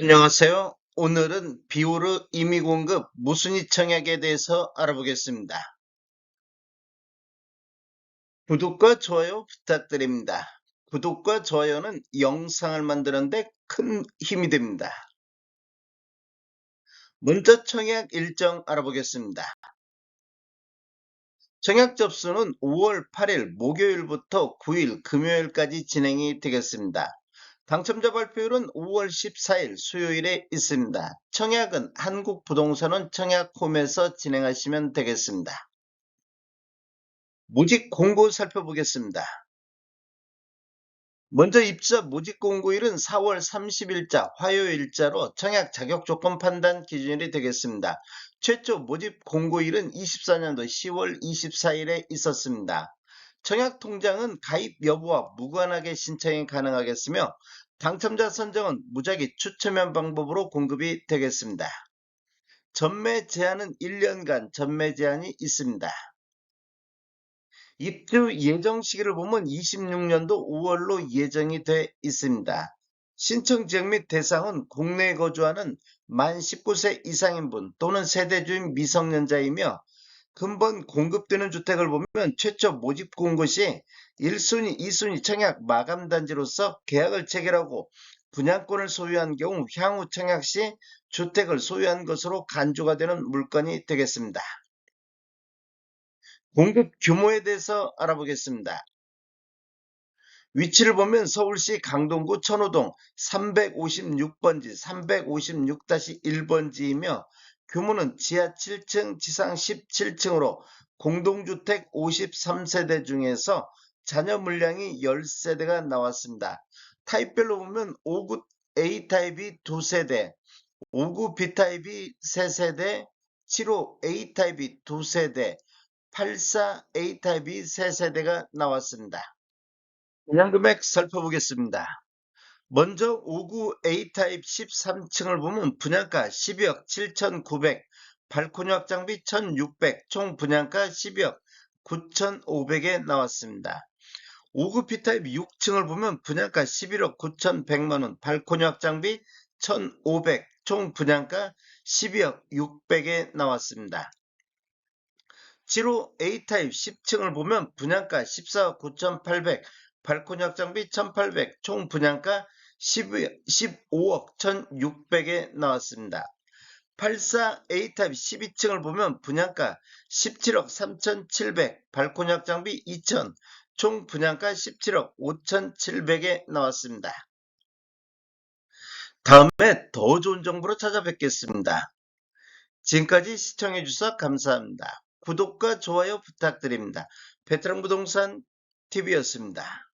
안녕하세요. 오늘은 비오르 임의공급 무순위 청약에 대해서 알아보겠습니다. 구독과 좋아요 부탁드립니다. 구독과 좋아요는 영상을 만드는데 큰 힘이 됩니다. 먼저 청약 일정 알아보겠습니다. 청약 접수는 5월 8일 목요일부터 9일 금요일까지 진행이 되겠습니다. 당첨자 발표율은 5월 14일 수요일에 있습니다. 청약은 한국부동산원 청약홈에서 진행하시면 되겠습니다. 모집 공고 살펴보겠습니다. 먼저 입사 모집 공고일은 4월 30일자 화요일자로 청약 자격 조건 판단 기준일이 되겠습니다. 최초 모집 공고일은 24년도 10월 24일에 있었습니다. 청약 통장은 가입 여부와 무관하게 신청이 가능하겠으며 당첨자 선정은 무작위 추첨형 방법으로 공급이 되겠습니다. 전매 제한은 1년간 전매 제한이 있습니다. 입주 예정 시기를 보면 26년도 5월로 예정이 돼 있습니다. 신청 지역 및 대상은 국내에 거주하는 만 19세 이상인 분 또는 세대 주인 미성년자이며 근본 공급되는 주택을 보면 최초 모집 공고 시 1순위, 2순위 청약 마감 단지로서 계약을 체결하고 분양권을 소유한 경우 향후 청약 시 주택을 소유한 것으로 간주가 되는 물건이 되겠습니다. 공급 규모에 대해서 알아보겠습니다. 위치를 보면 서울시 강동구 천호동 356번지, 356-1번지이며 규모는 지하 7층, 지상 17층으로 공동주택 53세대 중에서 자녀 물량이 10세대가 나왔습니다. 타입별로 보면 5구 A타입이 2세대, 5구 B타입이 3세대, 7호 A타입이 2세대, 84 A타입이 3세대가 나왔습니다. 분양 금액 살펴보겠습니다. 먼저 5구 A타입 13층을 보면 분양가 12억 7,900, 발코니 확장비 1,600, 총 분양가 12억 9,500에 나왔습니다. 5구 B타입 6층을 보면 분양가 11억 9,100만원, 발코니 확장비 1,500, 총 분양가 12억 600에 나왔습니다. 7호 A타입 10층을 보면 분양가 14억 9,800, 발코니 확장비 1,800, 총 분양가 15억 1,600에 나왔습니다. 84 A타입 12층을 보면 분양가 17억 3,700, 발코니 확장비 2,000, 총 분양가 17억 5,700에 나왔습니다. 다음에 더 좋은 정보로 찾아뵙겠습니다. 지금까지 시청해주셔서 감사합니다. 구독과 좋아요 부탁드립니다. 베테랑 부동산 TV였습니다.